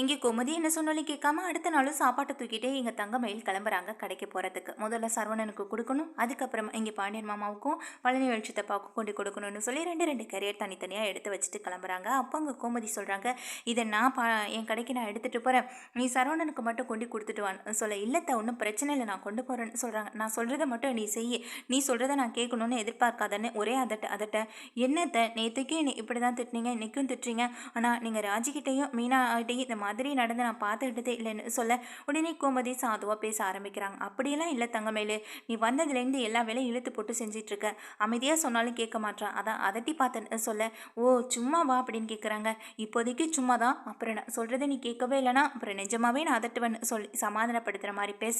இங்கே குமதி என்ன சொன்னாலும் கேட்காம அடுத்த நாளும் சாப்பாட்டை தூக்கிட்டே எங்கள் தங்கமயில் கிளம்புறாங்க கடைக்கு போகிறதுக்கு முதல்ல சரவணனுக்கு கொடுக்கணும் அதுக்கப்புறமா இங்கே பாண்டியன் மாமாவுக்கும் பழனி வெளிச்சத்தப்பாவுக்கும் கொண்டு கொடுக்கணும்னு சொல்லி ரெண்டு ரெண்டு கரியர் தனித்தனியாக எடுத்து வச்சுட்டு கிளம்புறாங்க. அப்போ அங்கே கோமதி சொல்கிறாங்க இதை நான் பா என் கடைக்கு நான் எடுத்துகிட்டு போகிறேன் நீ சரவணனுக்கு மட்டும் கொண்டு கொடுத்துட்டு வான்னு சொல்ல இல்லத்தை ஒன்றும் பிரச்சனை இல்லை நான் கொண்டு போகிறேன்னு சொல்கிறாங்க நான் சொல்கிறத மட்டும் நீ செய்ய. நீ சொல்கிறத நான் கேட்கணும்னு எதிர்பார்க்காதன்னு ஒரே அதட்ட அதட்ட என்னத்தை நேற்றுக்கே நீ இப்படி தான் திட்டினீங்க இன்றைக்கும் திட்டுறீங்க. ஆனால் நீங்கள் ராஜிக்கிட்டேயும் மீனாகிட்டையும் இந்த மாதிரி நடந்து நான் பார்த்துக்கிட்டதே இல்லைன்னு சொல்ல உடனே கோமதி சாதுவாக பேச ஆரம்பிக்கிறாங்க. அப்படியெல்லாம் இல்லை தங்கமேலு. நீ வந்ததுலேருந்து எல்லா வேலையும் இழுத்து போட்டு செஞ்சிட்ருக்க. அமைதியாக சொன்னாலும் கேட்க மாட்டான் அதான் அதட்டி பார்த்தேன்னு சொல்ல. ஓ சும்மா வா அப்படின்னு கேட்குறாங்க இப்போதைக்கு சும்மா தான். அப்புறம் நான் சொல்கிறத நீ கேட்கவே இல்லைனா அப்புறம் நிஜமாவே நான் அதட்டுவேன்னு சொல்லி சமாதானப்படுத்துகிற மாதிரி பேச.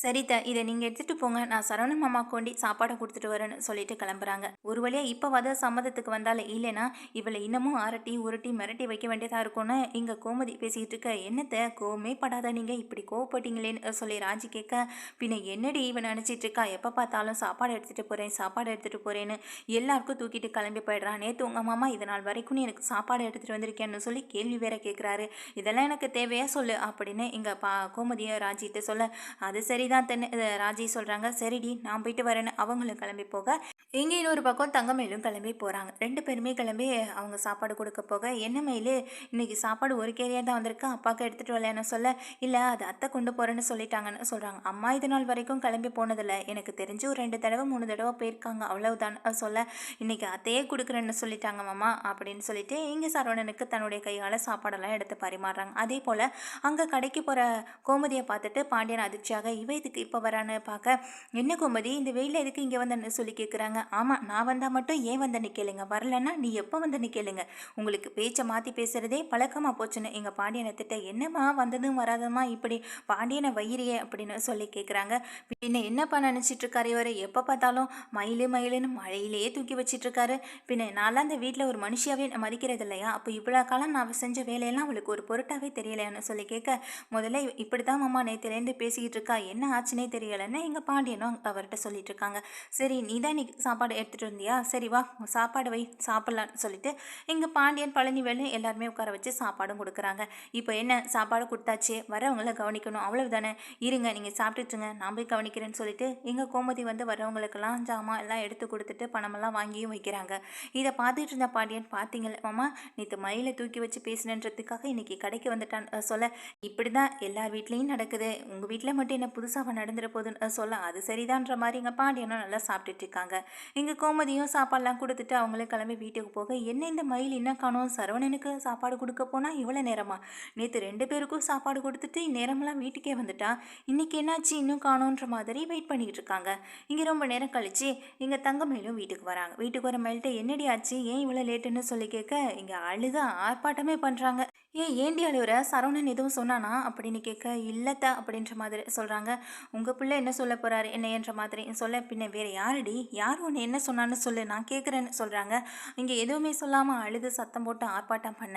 சரிதா இதை நீங்கள் எடுத்துகிட்டு போங்க. நான் சரவணன் மாமா கொண்டி சாப்பாடை கொடுத்துட்டு வரேன்னு சொல்லிட்டு கிளம்புறாங்க. ஒரு வழியாக இப்போ வத சம்மதத்துக்கு வந்தாலே இல்லைன்னா இவளை இன்னமும் அரட்டி உருட்டி மிரட்டி வைக்க வேண்டியதாக இருக்கும்னு இங்கே கோமதி பேசிக்கிட்டு இருக்க. என்னத்தை கோவமே படாத நீங்கள் இப்படி கோவப்பட்டீங்களேன்னு சொல்லி ராஜி கேட்க பின்ன என்னடி இவன் நினச்சிட்டு இருக்கா? எப்போ பார்த்தாலும் சாப்பாடு எடுத்துகிட்டு போகிறேன் சாப்பாடு எடுத்துகிட்டு போகிறேன்னு எல்லாருக்கும் தூக்கிட்டு கிளம்பி போயிடுறான் நேற்று உங்கள் மாமா இது நாள் வரைக்கும் எனக்கு சாப்பாடு எடுத்துகிட்டு வந்திருக்கேன்னு சொல்லி கேள்வி வேற கேட்குறாரு இதெல்லாம் எனக்கு தேவையா சொல்லு அப்படின்னு இங்கே பா கோமதியை ராஜிட்டு சொல்ல அது சரி தான் தென்னு ராஜி சொல்கிறாங்க சரிடி நான் போயிட்டு வரேன்னு அவங்களும் கிளம்பி போக இங்கே இன்னொரு பக்கம் தங்கமயிலும் கிளம்பி போகிறாங்க ரெண்டு பேருமே கிளம்பி அவங்க சாப்பாடு கொடுக்க போக என்ன மயில் இன்னைக்கு சாப்பாடு ஒரு கேரியாக தான் வந்திருக்கு அப்பாவுக்கு எடுத்துகிட்டு வரலன்னு சொல்ல இல்லை அது அத்தை கொண்டு போகிறேன்னு சொல்லிட்டாங்கன்னு சொல்கிறாங்க அம்மா இது நாள் வரைக்கும் கிளம்பி போனதில்ல. எனக்கு தெரிஞ்சு ஒரு ரெண்டு தடவை மூணு தடவை போயிருக்காங்க. அவ்வளவுதான். சொல்ல இன்றைக்கி அத்தையே கொடுக்குறேன்னு சொல்லிட்டாங்க மாமா அப்படின்னு சொல்லிட்டு இங்கே சரவணனுக்கு தன்னுடைய கையால் சாப்பாடெல்லாம் எடுத்து பரிமாறுறாங்க. அதே போல் அங்கே கடைக்கு போகிற கோமதியை பார்த்துட்டு பாண்டியன் அதிர்ச்சியாக இவ இதுக்கு இப்போ வரான்னு பார்க்க என்ன கோமதி இந்த வெயிலில் எதுக்கு இங்கே வந்தேன்னு சொல்லி கேட்குறாங்க ஆமாம் நான் வந்தால் மட்டும் ஏன் வந்தேன்னு கேளுங்க வரலன்னா நீ எப்போ வந்தேன்னு கேளுங்க உங்களுக்கு பேச்சை மாற்றி பேசுகிறதே பழக்கமாக போச்சுன்னு எங்கள் பாண்டியனை திட்ட என்னம்மா வந்ததும் வராதம்மா இப்படி பாண்டியனை வயிறியே அப்படின்னு சொல்லி கேட்குறாங்க பின்ன என்னப்பா நினச்சிட்ருக்காரு இவர்? எப்போ பார்த்தாலும் மயிலு மயிலுன்னு மழையிலேயே தூக்கி வச்சிட்ருக்காரு பின்ன நான்லாம் அந்த வீட்டில் ஒரு மனுஷியாவே மதிக்கிறது இல்லையா? அப்போ இவ்வளோ காலம் நான் செஞ்ச வேலையெல்லாம் அவளுக்கு ஒரு பொருட்டாகவே தெரியலையான்னு சொல்லி கேட்க முதல்ல இப்படி தான் மாமா நேற்றுலேருந்து பேசிக்கிட்டு இருக்கா என்ன ஆச்சுனே தெரியலைன்னு எங்கள் பாண்டியனும் அவர்கிட்ட சொல்லிட்டு இருக்காங்க. சரி நீ தான் நீ சாப்பாடு எடுத்துகிட்டு வந்தியா? சரி வா சாப்பாடு வை சாப்பிட்லான்னு சொல்லிட்டு எங்கள் பாண்டியன் பழனி வேலு எல்லாருமே உட்கார வச்சு சாப்பாடும் கொடுக்குறாங்க. இப்போ என்ன சாப்பாடு கொடுத்தாச்சு வரவங்கள கவனிக்கணும் அவ்வளவுதானே? இருங்க நீங்கள் சாப்பிட்டுட்டுங்க நான் போய் கவனிக்கிறேன்னு சொல்லிட்டு எங்கள் கோமதி வந்து வரவங்களுக்கெல்லாம் ஜாமான் எல்லாம் எடுத்து கொடுத்துட்டு பணமெல்லாம் வாங்கியும் வைக்கிறாங்க. இதை பார்த்துட்டு இருந்த பாண்டியன் பார்த்தீங்களே மாமா நேற்று மயிலை தூக்கி வச்சு பேசினன்றதுக்காக இன்னைக்கு கடைக்கு வந்துட்டான் சொல்ல. இப்படி தான் எல்லார் வீட்லேயும் நடக்குது. உங்கள் வீட்டில் மட்டும் என்ன புதுசாக நடந்துட போதுன்னு சொல்ல. அது சரிதான்ற மாதிரி எங்கள் பாண்டியனும் நல்லா சாப்பிட்டுட்டு இருக்காங்க. இங்கே கோமதியும் சாப்பாடெலாம் கொடுத்துட்டு அவங்களே கிளம்பி வீட்டுக்கு போக என்ன இந்த மயில் என்ன காணும்? சரவணனுக்கு சாப்பாடு கொடுக்க போனால் இவ்வளோ நேரமா? நேற்று ரெண்டு பேருக்கும் சாப்பாடு கொடுத்துட்டு நேரமெல்லாம் வீட்டுக்கே வந்துட்டா? இன்னைக்கு என்னாச்சு? இன்னும் காணுன்ற மாதிரி வெயிட் பண்ணிக்கிட்டு இருக்காங்க. இங்கே ரொம்ப நேரம் கழிச்சு இங்கே தங்க மயிலும் வீட்டுக்கு வராங்க. வீட்டுக்கு வர மயில்கிட்ட என்னடி ஆச்சு? ஏன் இவ்வளோ லேட்டுன்னு சொல்லி கேட்க? இங்கே அழுத ஆர்ப்பாட்டமே பண்ணுறாங்க ஏன் ஏண்டி அழுவுற? சரவணன் எதுவும் சொன்னானா? அப்படின்னு கேட்க இல்லத்த அப்படின்ற மாதிரி சொல்கிறாங்க உங்கள் பிள்ளை என்ன சொல்ல போகிறாரு என்ன என்ற மாதிரி சொல்ல பின்ன வேறு யாரடி? யார் ஒன்று என்ன சொன்னான்னு சொல்லு நான் கேட்குறேன்னு சொல்கிறாங்க இங்கே எதுவுமே சொல்லாமல் அழுது சத்தம் போட்டு ஆர்ப்பாட்டம் பண்ண.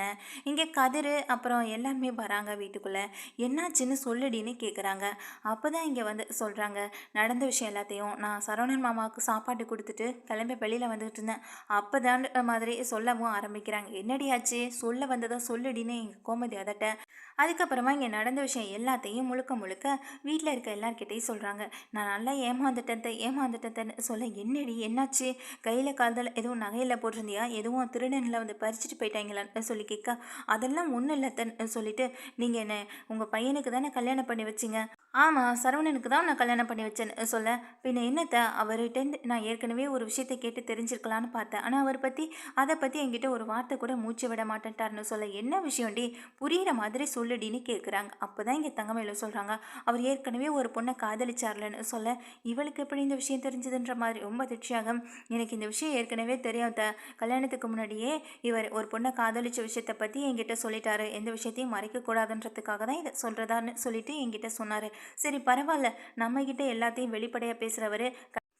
இங்கே கதிர் அப்புறம் எல்லாருமே வராங்க வீட்டுக்குள்ளே. என்னாச்சுன்னு சொல்லுடின்னு கேட்குறாங்க அப்போ தான் இங்கே வந்து சொல்கிறாங்க நடந்த விஷயம் எல்லாத்தையும் நான் சரவணன் மாமாவுக்கு சாப்பாடு கொடுத்துட்டு கிளம்பி வெளியில் வந்துட்டு இருந்தேன். அப்போ தான் மாதிரி சொல்லவும் ஆரம்பிக்கிறாங்க. என்னடியாச்சு சொல்ல வந்ததை சொல்லுடின்னு கோமதி அதட்ட அதுக்கப்புறமா இங்கே நடந்த விஷயம் எல்லாத்தையும் முழுக்க முழுக்க வீட்டில் இருக்க எல்லார்கிட்டையும் சொல்கிறாங்க நான் நல்லா ஏமாந்துட்டேன் ஏமாந்துட்டேன் சொல்ல என்னடி என்னாச்சு? கையில் காலத்தில் எதுவும் நகையில் போட்டிருந்தியா? எதுவும் திருடனில் வந்து பறிச்சுட்டு போயிட்டாங்களான்னு சொல்லி கேட்க அதெல்லாம் ஒன்றும் இல்லை சொல்லிட்டு நீங்கள் என்ன உங்கள் பையனுக்கு தானே கல்யாணம் பண்ணி வச்சிங்க? ஆமாம் சரவணனுக்கு தான் நான் கல்யாணம் பண்ணி வச்சேன்னு சொல்ல. பின்ன என்னத்த அவர்கிட்டேருந்து நான் ஏற்கனவே ஒரு விஷயத்தை கேட்டு தெரிஞ்சிருக்கலான்னு பார்த்தேன். ஆனால் அவர் பற்றி அதை பற்றி என்கிட்ட ஒரு வார்த்தை கூட மூச்சு விட மாட்டேன்ட்டார்னு சொல்ல என்ன விஷயம்டி? புரிகிற மாதிரி சொல்லி சொல்லுடின்னு கேட்குறாங்க அப்போ தான் இங்கே தங்கமயில சொல்கிறாங்க அவர் ஏற்கனவே ஒரு பொண்ணை காதலிச்சார்லன்னு சொல்ல இவளுக்கு எப்படி இந்த விஷயம் தெரிஞ்சதுன்ற மாதிரி ரொம்ப அதிர்ச்சியாக எனக்கு இந்த விஷயம் ஏற்கனவே தெரியும் த கல்யாணத்துக்கு முன்னாடியே இவர் ஒரு பொண்ணை காதலிச்ச விஷயத்தை பற்றி என்கிட்ட சொல்லிட்டாரு. எந்த விஷயத்தையும் மறைக்கக்கூடாதுன்றதுக்காக தான் இதை சொல்கிறதான்னு சொல்லிட்டு என்கிட்ட சொன்னார். சரி பரவாயில்ல. நம்மக்கிட்ட எல்லாத்தையும் வெளிப்படையாக பேசுகிறவர்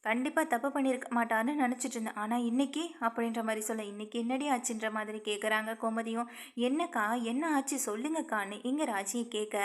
கண்டிப்பாக தப்பு பண்ணியிருக்க மாட்டான்னு நினச்சிட்டு இருந்தேன். ஆனால் இன்றைக்கி அப்படின்ற மாதிரி சொல்ல இன்னைக்கு என்னடி ஆச்சுன்ற மாதிரி கேட்குறாங்க கோமதியும். என்னக்கா என்ன ஆச்சு? சொல்லுங்கக்கான்னு இங்கே ராஜியை கேட்க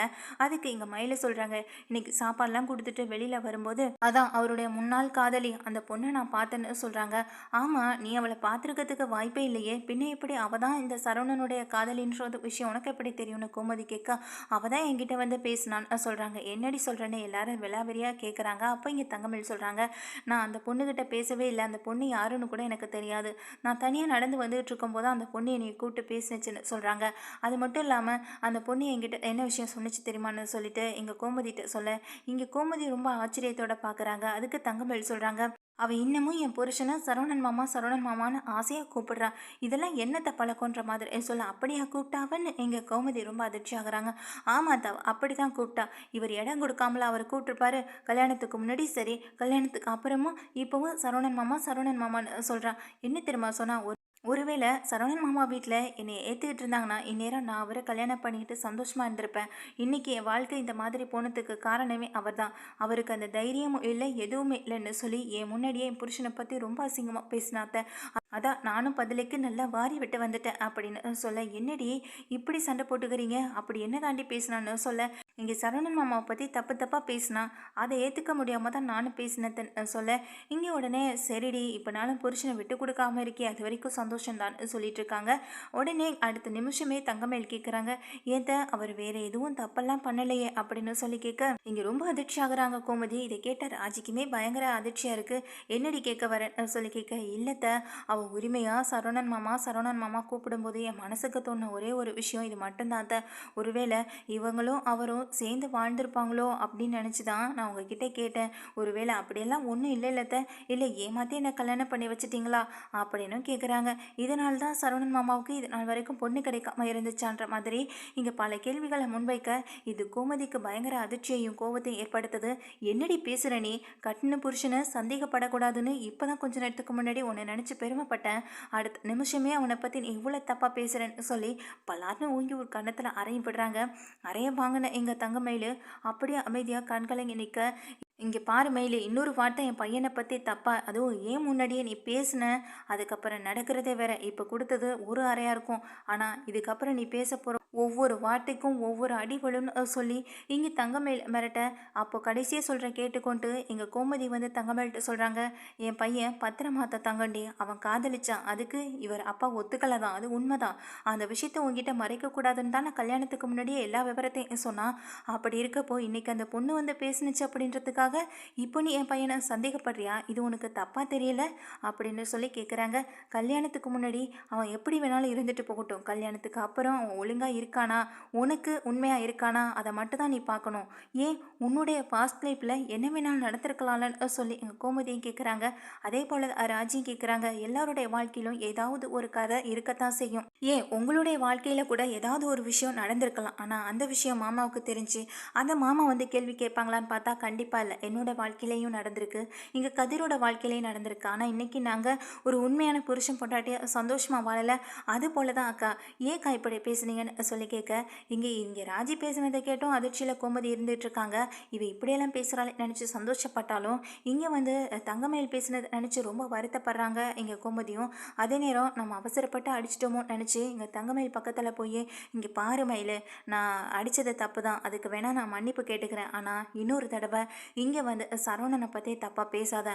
அதுக்கு இங்கே மயில சொல்கிறாங்க இன்றைக்கி சாப்பாடெலாம் கொடுத்துட்டு வெளியில் வரும்போது அதான் அவருடைய முன்னாள் காதலி அந்த பொண்ணை நான் பார்த்தேன்னு சொல்கிறாங்க ஆமாம் நீ அவளை பார்த்துருக்கிறதுக்கு வாய்ப்பே இல்லையே. பின்ன எப்படி அவள் தான் இந்த சரவணனுடைய காதலின்ற விஷயம் உனக்கு எப்படி தெரியும்னு கோமதி கேட்க அவள் தான் என்கிட்ட வந்து பேசினான்னு சொல்கிறாங்க என்னடி சொல்கிறேன்னு எல்லாரும் விலாவரியாக கேட்குறாங்க அப்போ இங்கே தங்கமிழ் சொல்கிறாங்க நான் அந்த பொண்ணுக்கிட்ட பேசவே இல்லை. அந்த பொண்ணு யாருன்னு கூட எனக்கு தெரியாது. நான் தனியாக நடந்து வந்துகிட்டு இருக்கும்போது அந்த பொண்ணு என்னை கூப்பிட்டு பேசினுச்சுன்னு சொல்கிறாங்க அது மட்டும் இல்லாமல் அந்த பொண்ணு என்கிட்ட என்ன விஷயம் சொன்னிச்சு தெரியுமான்னு சொல்லிட்டு எங்கள் கோமதிட்ட சொல்ல இங்கே கோமதி ரொம்ப ஆச்சரியத்தோட பார்க்குறாங்க அதுக்கு தங்கமேல் சொல்கிறாங்க அவள் இன்னமும் என் புருஷனை சரவணன் மாமா சரவணன் மாமான்னு ஆசையாக கூப்பிடுறான் இதெல்லாம் என்னத்தை பழக்கன்ற மாதிரி. சொல்ல அப்படியா கூப்பிட்டாவன்னு எங்கள் கௌமதி ரொம்ப அதிர்ச்சி ஆகுறாங்க ஆமாம் தவ அப்படி தான் கூப்பிட்டா. இவர் இடம் கொடுக்காமல அவர் கூப்பிட்டுருப்பாரு. கல்யாணத்துக்கு முன்னாடி சரி கல்யாணத்துக்கு அப்புறமும் இப்போவும் சரவணன் மாமா சரவணன் மாமான்னு சொல்கிறான் என்ன தெரியுமா சொன்னால் ஒரு ஒருவேளை சரவணன் மாமா வீட்டில் என்னை ஏற்றுக்கிட்டு இருந்தாங்கன்னா இந்நேரம் நான் அவரை கல்யாணம் பண்ணிக்கிட்டு சந்தோஷமாக இருந்திருப்பேன். இன்றைக்கி என் வாழ்க்கை இந்த மாதிரி போனதுக்கு காரணமே அவர் தான் அவருக்கு அந்த தைரியமும் இல்லை எதுவுமே இல்லைன்னு சொல்லி என் முன்னாடியே என் புருஷனை பற்றி ரொம்ப அசிங்கமாக பேசினாத்த. அதான் நானும் பதிலுக்கு நல்லா வாரி விட்டு வந்துட்டேன் அப்படின்னு சொல்ல என்னடி இப்படி சண்டை போட்டுக்கிறீங்க? அப்படி என்ன தாண்டி பேசினான்னு சொல்ல? இங்கே சரவணன் மாமாவை பற்றி தப்பு தப்பாக பேசினா அதை ஏற்றுக்க முடியாமல் தான் நானும் பேசினேன் சொல்ல. இங்கே உடனே சரிடி இப்போ நானும் புருஷனை விட்டு கொடுக்காம இருக்கே அது வரைக்கும் சந்தோஷம்தான் சொல்லிட்டு இருக்காங்க. உடனே அடுத்த நிமிஷமே தங்கமேல் கேட்குறாங்க ஏத்த அவர் வேற எதுவும் தப்பெல்லாம் பண்ணலையே அப்படின்னு சொல்லி கேட்க இங்கே ரொம்ப அதிர்ச்சி ஆகுறாங்க கோமதி இதை கேட்ட ராஜிக்குமே பயங்கர அதிர்ச்சியாக இருக்குது என்னடி கேட்க வரேன்? சொல்லி கேட்க இல்லைத்த அவள் உரிமையாக சரவணன் மாமா சரவணன் மாமா கூப்பிடும்போது என் மனசுக்கு தோணுன ஒரே ஒரு விஷயம் இது மட்டும்தான் த ஒருவேளை இவங்களும் அவரும் சேர்ந்து வாழ்ந்திருப்பாங்களோ அப்படின்னு நினச்சி தான் நான் உங்ககிட்ட கேட்டேன். ஒருவேளை அப்படியெல்லாம் ஒன்றும் இல்லை இல்லத்த இல்லை ஏமாற்றி என்னை கல்யாணம் பண்ணி வச்சிட்டிங்களா அப்படின்னு கேட்குறாங்க இதனால தான் சரவணன் மாமாவுக்கு இது நாள் வரைக்கும் பொண்ணு கிடைக்காம இருந்துச்சான்ற மாதிரி இங்கே பல கேள்விகளை முன்வைக்க இது கோமதிக்கு பயங்கர அதிர்ச்சியையும் கோபத்தையும் ஏற்படுத்துது. என்னடி பேசுகிற நீ? கட்டின புருஷனை சந்தேகப்படக்கூடாதுன்னு இப்போ தான் கொஞ்ச நேரத்துக்கு முன்னாடி உன்னை நினச்சி பெருமைப்பட்டேன் அடுத்த நிமிஷமே அவனை பற்றி நீ இவ்வளோ தப்பாக பேசுகிறேன்னு சொல்லி பலார்னு ஊங்கி ஒரு கன்னத்தில் அறையும் விடுறாங்க. அறைய வாங்கின எங்கள் தங்கமயில் அப்படியே அமைதியாக கண்கலங்கி நிற்க இங்கே பாரு மயிலி இன்னொரு வார்த்தை என் பையனை பற்றி தப்பா அதுவும் ஏன் முன்னாடியே நீ பேசின? அதுக்கப்புறம் நடக்கிறதே வேற. இப்போ கொடுத்தது ஒரு அறையாக இருக்கும். ஆனால் இதுக்கப்புறம் நீ பேச போகிற ஒவ்வொரு வார்த்தைக்கும் ஒவ்வொரு அடிகளுன்னு சொல்லி இங்கே தங்கமேல் மிரட்ட அப்போ கடைசியாக சொல்கிறேன் கேட்டுக்கொண்டு எங்கள் கோமதி வந்து தங்கமேல்கிட்ட சொல்கிறாங்க என் பையன் பத்திரமாத்த தங்கண்டி அவன் காதலிச்சான். அதுக்கு இவர் அப்பா ஒத்துக்கலை தான் அது உண்மைதான். அந்த விஷயத்த உங்ககிட்ட மறைக்கக்கூடாதுன்னு தான் நான் கல்யாணத்துக்கு முன்னாடியே எல்லா விவரத்தையும் சொன்னான். அப்படி இருக்கப்போ இன்னைக்கு அந்த பொண்ணு வந்து பேசினுச்சு அப்படின்றதுக்காக இப்போ நீ என் பையனை சந்தேகப்படுறியா? இது உனக்கு தப்பாக தெரியல? அப்படின்னு சொல்லி கேட்குறாங்க கல்யாணத்துக்கு முன்னாடி அவன் எப்படி வேணாலும் இருந்துட்டு போகட்டும். கல்யாணத்துக்கு அப்புறம் அவன் ஒழுங்காக இருக்கானா? உனக்கு உண்மையாக இருக்கானா? அதை மட்டும் தான் நீ பார்க்கணும். ஏன்? உன்னுடைய பாஸ்ட் லைஃப்பில் என்ன வேணாலும் நடந்திருக்கலாம்னு சொல்லி எங்கள் கோமதியும் கேட்குறாங்க அதே போல் ராஜியும் கேட்குறாங்க எல்லாருடைய வாழ்க்கையிலும் ஏதாவது ஒரு கதை இருக்கத்தான் செய்யும். ஏன்? உங்களுடைய வாழ்க்கையில் கூட ஏதாவது ஒரு விஷயம் நடந்திருக்கலாம். ஆனால் அந்த விஷயம் மாமாவுக்கு தெரிஞ்சு அந்த மாமா வந்து கேள்வி கேட்பாங்களான்னு பார்த்தா கண்டிப்பாக இல்லை. என்னோட வாழ்க்கையிலையும் நடந்திருக்கு. இங்கே கதிரோட வாழ்க்கையிலையும் நடந்திருக்கு. ஆனால் இன்றைக்கி நாங்கள் ஒரு உண்மையான புருஷன் பொண்டாட்டியாக சந்தோஷமாக வாழலை. அது போல தான் அக்கா. ஏக்கா இப்படி பேசுனீங்கன்னு சொல்லி கேட்க இங்கே இங்கே ராஜி பேசினதை கேட்டும். அதிர்ச்சியில் கோமதி இருந்துகிட்ருக்காங்க இவை இவ இப்படியெல்லாம் பேசுகிறாள் நினச்சி சந்தோஷப்பட்டாலும் இங்கே வந்து தங்கமயில் பேசினதை நினச்சி ரொம்ப வருத்தப்படுறாங்க இங்கே கோமதியும். அதே நேரம் நம்ம அவசரப்பட்டு அடிச்சிட்டோமோ நினச்சி இங்கே தங்கமயில் பக்கத்தில் போய் இங்கே பாரு மயில் நான் அடித்தது தப்பு தான் அதுக்கு வேணால் நான் மன்னிப்பு கேட்டுக்கிறேன். ஆனால் இன்னொரு தடவை இங்கே வந்து சரவணனை பற்றி தப்பாக பேசாத.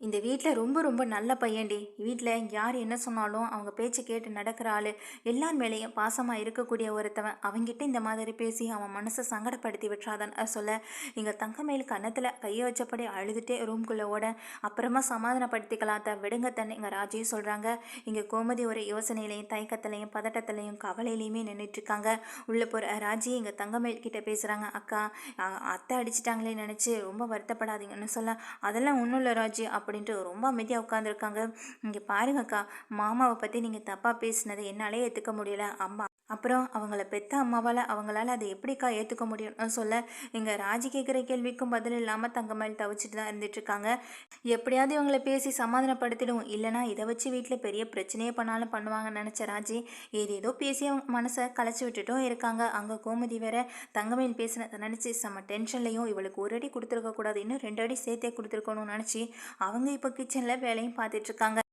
இந்த வீட்டில் ரொம்ப ரொம்ப நல்ல பையன்டி. வீட்டில் யார் என்ன சொன்னாலும் அவங்க பேச்சை கேட்டு நடக்கிற ஆள் எல்லார் மேலேயும் பாசமாக இருக்கக்கூடிய ஒருத்தவன். அவங்கிட்ட இந்த மாதிரி பேசி அவன் மனசை சங்கடப்படுத்தி விட்டுறாதன் சொல்ல எங்கள் தங்கமயில் கன்னத்தில் கையை வச்சபடி அழுதுகிட்டே ரூம்குள்ளே ஓட அப்புறமா சமாதானப்படுத்திக்கலாத்த விடுங்க தன் எங்கள் ராஜியும் சொல்கிறாங்க இங்கே கோமதி ஒரு யோசனையிலையும் தயக்கத்துலையும் பதட்டத்துலையும் கவலையிலையுமே நின்றுட்டுருக்காங்க உள்ளே போகிற ராஜி எங்கள் தங்கமயில் கிட்டே பேசுகிறாங்க அக்கா அத்தை அடிச்சிட்டாங்களே நினச்சி ரொம்ப வருத்தப்படாதீங்கன்னு சொல்ல அதெல்லாம் ஒன்றும் இல்லை ராஜி. அப்படின்ட்டு ரொம்ப அமைதியாக உட்காந்துருக்காங்க இங்கே பாருங்கக்கா மாமாவை பற்றி நீங்கள் தப்பாக பேசினதை என்னாலே ஏற்றுக்க முடியல. அம்மா அப்புறம் அவங்கள பெத்த அம்மாவால் அவங்களால அதை எப்படிக்கா ஏற்றுக்க முடியும்னு சொல்ல இங்கே ராஜி கேட்குற கேள்விக்கும் பதில் இல்லாமல் தங்கமயில் தவிச்சிட்டு தான் இருந்துட்டு இருக்காங்க எப்படியாவது இவங்களை பேசி சமாதானப்படுத்திடும் இல்லைனா இதை வச்சு வீட்டில் பெரிய பிரச்சனையே பண்ணாலும் பண்ணுவாங்கன்னு நினச்ச ராஜி ஏதேதோ பேசி அவங்க மனசை களைச்சி விட்டுட்டும் இருக்காங்க. அங்கே கோமதி வேற தங்கமயில் பேசினதை நினச்சி செம்ம டென்ஷன்லையும் இவளுக்கு ஒரு அடி கொடுத்துருக்க கூடாது இன்னும் ரெண்டு அடி சேர்த்தே கொடுத்துருக்கணும்னு நினச்சி அவங்க இப்போ கிச்சனில் வேலையும் பார்த்துட்ருக்காங்க